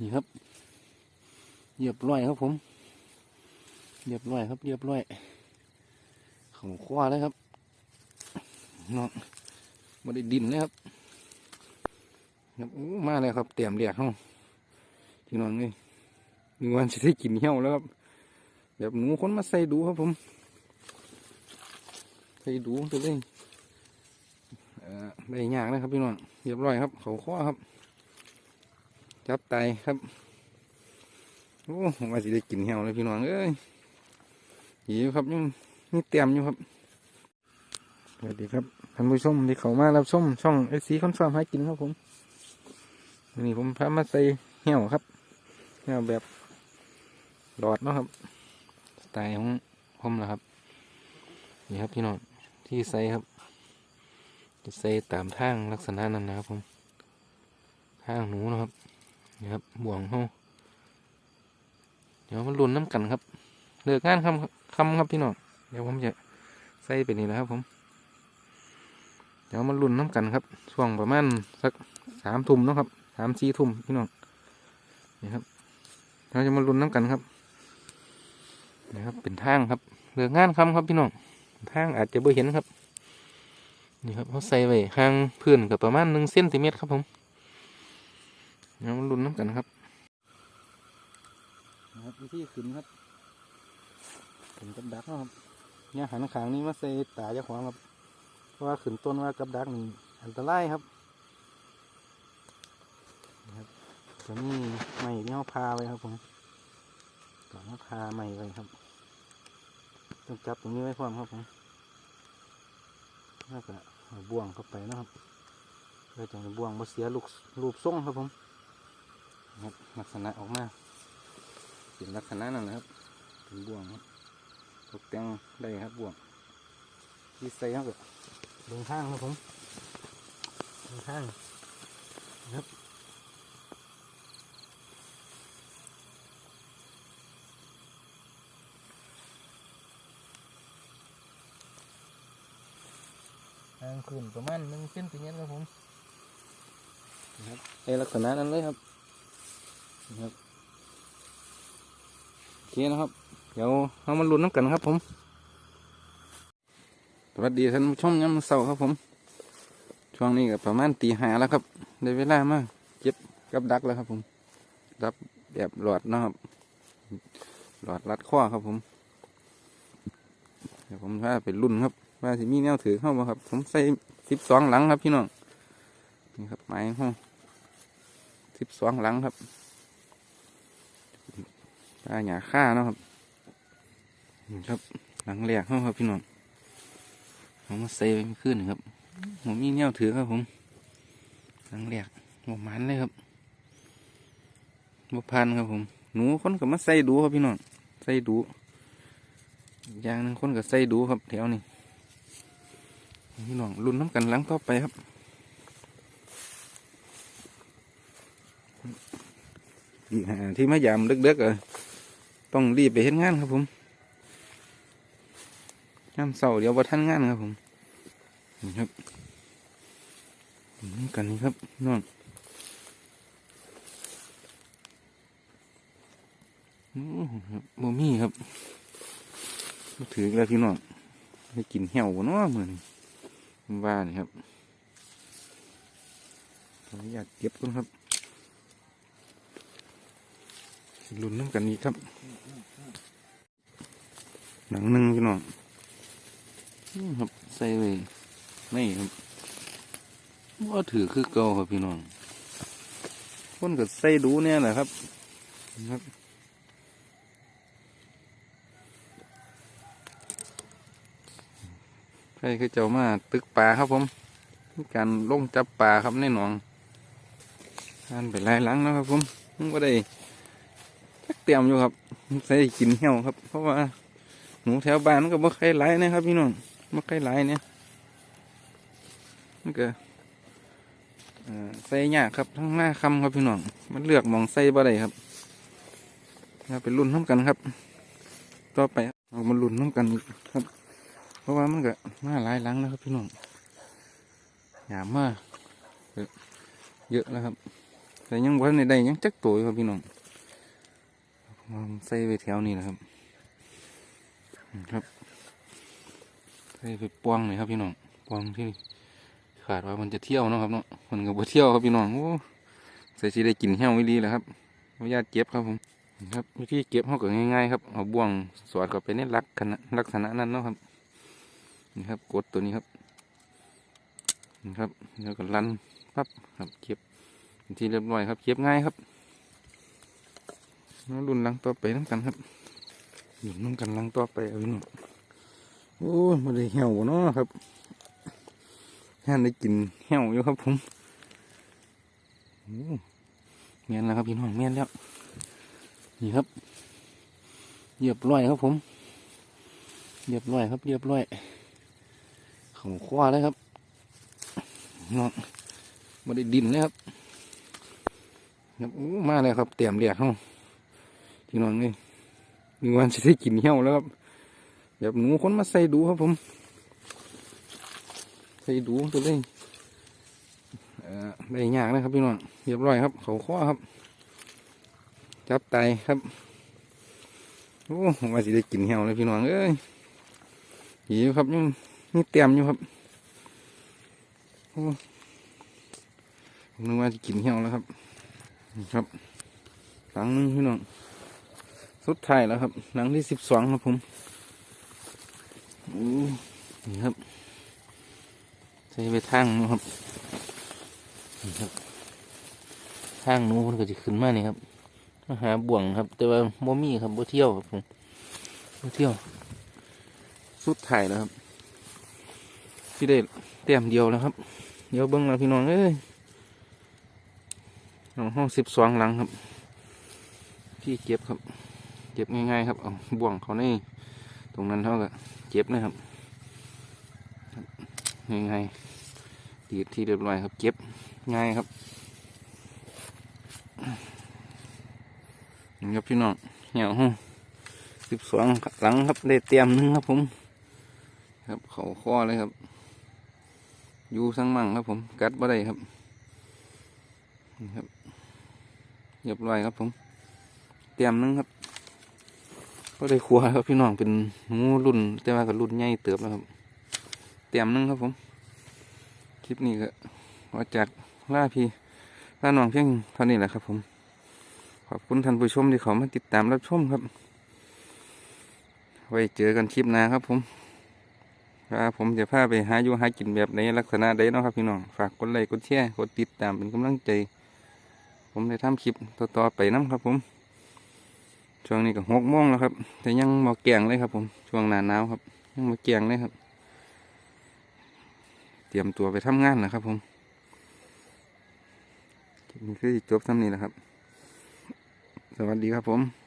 นี่ครับเรียบร้อยครับผมเรียบร้อยครับเรียบร้อยของคว้าเลยครับน้องมาได้ดินเลยครับครับอู้มาเลยครับเตรียมเรียกห้องพี่น้องนี่มีวันจะได้กินเหี้ยวแล้วครับแบบหนูคนมาใส่ดูครับผมใส่ดูตัวเองเอ่อได้ยากนะครับพี่น้องเรียบร้อยครับเขาคว้าครับ จับไตครับโอ้มาสิได้กินเหี่ยวเลยพี่น้องเอ้ยหิวครับยังนี่เตรียมอยู่ครับสวัสดีครับท่านผู้ชมที่เขามารับชมช่องเอซีคอนฟาร์มให้กินครับผมวันนี้ผมพามาใส่เหี่ยวครับเหี่ยวแบบหลอดเนาะครับสไตล์ของผมแหละครับนี่ครับพี่น้องที่ใส่ครับจะใส่ตามทางลักษณะนั้นนะครับผมทางหนูนะครับ นี่ครับบ่วงเขาเดี๋ยวมันรุนน้ำกันครับเลิกงานคำคำครับพี่น้องเดี๋ยวผมจะใส่ไปนี่นะครับ ผม เดี๋ยวมันรุนน้ำกันครับช่วงประมาณสักสามทุ่มนะครับสามสี่ทุ่มพี่น้องนี่ครับเราจะมารุนน้ำกันครับนี่ครับเป็นทางครับเลิกงานคำครับพี่น้องทางอาจจะไม่เห็นครับ นี่ครับเขาใส่ไว้ห่างพื้นกับประมาณหนึ่งเซนติเมตรครับผม เดี๋ยวมันรุนน้ำกันครับนะครับวิธีขึ้นครับขึ้นกับดักนะครับเนี่ยหันขางนี้มาใส่ตาเจ้าของครับเพราะว่าขึ้นต้นว่ากับดักนี่อันตรายครับนะครับจะมีไม้ที่เขาพาไว้ครับผมก่อนเขาพาไม้ไว้ครับต้องจับตรงนี้ไว้พร้อมครับผมแล้วก็บ่วงเข้าไปนะครับเพื่อจะให้บ่วงมาเสียลูกรูปทรงครับผม ครับลักษณะออกมาเป็นลักษณะนั่นแหละครับ เป็นบ่วงครับตกแต่งได้ครับบ่วงที่ใส่ครับเดินทางครับผมเดินทางนะครับทางขึ้นประมาณหนึ่งเซนติเมตรครับผมนะครับในลักษณะนั้นเลยครับ นะครับโอเคนะครับ เดี๋ยวเรามาลุ้นน้ำกันครับ ผมสวัสดีท่านผู้ชมยามมื้อเสาร์ครับผม ช่วงนี้ก็ประมาณตีห้าแล้วครับได้เวลามาเก็บกับดักแล้วครับ ผมดับแบบหลอดนะครับ หลอดรัดข้อครับ ผม เดี๋ยวผมว่าไปรุ่นครับ ว่าสิมีแนวถือเข้ามาครับ ผมใส่สิบสองหลังครับพี่น้องนี่ครับไม้ห้องสิบสองหลังครับ ปลาหยาค่าเนาะครับนี่ครับ หลังแหลกเขาครับพี่น้องผมมาเซฟไปขึ้นครับ ผมมีแนวถือครับผม หลังแหลกหมมันเลยครับบพันครับผม หนูคนก็มาใส่ดูครับพี่น้องใส่ดูอย่างหนึงคนก็ใส่ดูครับแถวนี้พี่น้องรุ่นน้ำกันหลังต่อไปครับที่มายามเดึกๆเออ ต้องรีบไปเฮ็ดงานครับผมงานเสาเดี๋ยวว่าท่านงานครับผมนี่ครับนี่กันนี่ครับน้องโอ้โหครับบ่มีครับถือแล้วพี่น้องได้กินเหี่ยวเนาะเหมือนี้ผมว่านี่ครับขออนุญาตเก็บก่อนครับ ลุ้นน้ำกันนี้ครับหนังหนึ่งพี่น้องครับใส่เลยไม่ครับว่าถือคือเก่าครับพี่น้องคนก็ใส่ดูเนี่ยแหละครับนะครับใครคือเจ้ามาตึกปลาครับผมการลงจับปลาครับในหนองทานไปไล่หลังนะครับผมไมันก็ได้ เตรียมอยู่ครับใส่กินเหี่ยวครับ เพราะว่าหนูแถวบ้านมันก็บ่ใครไหลนะครับพี่น้องบ่ใครไหลเนี่ยมันก็เอ่อใส่ยากครับทั้งหน้าคำครับพี่น้องมันเลือกมองใส่บ่ได้ครับเราไปรุ่นน้ำกันครับ ต่อไปเอามารุ่นน้ำกันครับ เพราะว่ามันก็มาหลายหลังแล้วครับพี่น้องหยามมากเยอะแล้วครับ แต่ยังวันได้ได้หยังจักตัวอยู่ครับพี่น้องผม ใส่ไปแถวนี้แหละครับ ครับใส่ไปปวงเลยครับพี่น้องปวงที่ขาดว่ามันจะเที่ยวเนาะครับเนาะมันก็บ่เที่ยวครับพี่น้องโอ้ใส่ชีได้กินเหี้ยววิลีแหละครับอนุญาตเก็บครับผมครับวิธีเก็บเขาก็ง่ายๆครับเอาบ่วงสอดเข้าไปในลักษณะลักษณะนั้นเนาะครับนี่ครับกดตัวนี้ครับนี่ครับแล้วก็ลันปั๊บครับเก็บที่เรียบร้อยครับเก็บง่ายครับ แล้วรุ่นหลังต่อไปน้ำกันครับหยุดน้ำกันหลังต่อไปเอาพี่น้องโอ้ยมาได้เหี่ยวเนาะครับแห่ได้กินเหี่ยวอยู่ครับผมโอ้เมียนแล้วครับพี่น้องเมียนแล้ว นี่ครับเรียบร้อยครับผม เรียบร้อยครับ เรียบร้อยเขาคว้าเลยครับน้องมาได้ดินเลยครับครับโอ้มาเลยครับเตรียมเรียกเขา พี่น้องนี่มีวันจะได้กินเหี่ยวแล้วครับเดี๋ยวหนูคนมาใส่ดูครับผม ใส่ดูตัวเล่เอ่อได้ยากนะครับพี่น้องเรียบร้อยครับ เขาข้อครับ จับไตครับโอ้มว่าสิได้กินเหี่ยวเลยพี่น้องเอ้ยหิวครับยังนี่เตรียมอยู่ครับโอ้นึกว่าจะกินเหี่ยวแล้วครับนะครับหลังนึงพี่น้อง สุดท้ายแล้วครับ หลังที่สิบสองครับผมอู้นี่ครับใช้ไปทางนู้ครับนี่ครับทางนู้นก็จะขึ้นมานี่ครับมาหาบ่วงครับ แต่ว่าโมมี่ครับบ่เที่ยวครับผมบ่เที่ยว สุดท้ายแล้วครับที่ได้เตรียมเดียวแล้วครับ เดี๋ยวเบิ้งแล้วพี่น้องเอ้ยนองห้องสิบสองหลังครับ พี่เก็บครับ เก็บง่ายๆครับเอาบ่วงเขาในตรงนั้นเท่ากับเจ็บนะครับง่ายๆดีดที่เรียบร้อยครับเจ็บง่ายครับนี่ครับพี่น้องเหี่ยวห้องสิบสองหลังครับได้เตรียมหนึงครับผม ครับเขาข้อเลยครับอยู่สังมั่งครับผม กัดบ่ได้ครับครับเรียบร้อยครับผม เตรียมหนึงครับ ก็ได้ครัวครับพี่น้องเป็นงูรุ่น แต่ว่าก็รุ่นใหญ่เติบแล้วครับเตรียมนึงครับผม คลิปนี้ก็มาจากล่าพี่ล่าน้องเพียงเท่านี้แหละครับ ผม ขอบคุณท่านผู้ชมที่เขามาติดตามรับชมครับ ไว้เจอกันคลิปหน้าครับ ผมว่าผมจะพาไปหาอยู่หากินแบบในลักษณะใดเนาะครับพี่น้องฝากกดไลค์กดแชร์กดติดตามเป็นกำลังใจ ผมได้ทำคลิปต่อๆไปน้ำครับผม ช่วงนี้ก็หกโมงแล้วครับ แต่ยังมาเกียงเลยครับ ผม ช่วงหนาหนาวครับ ยังมาเกียงเลยครับ เตรียมตัวไปทำงานนะครับ ผมนี่คือจบซ้ำนี้แหละครับ สวัสดีครับผม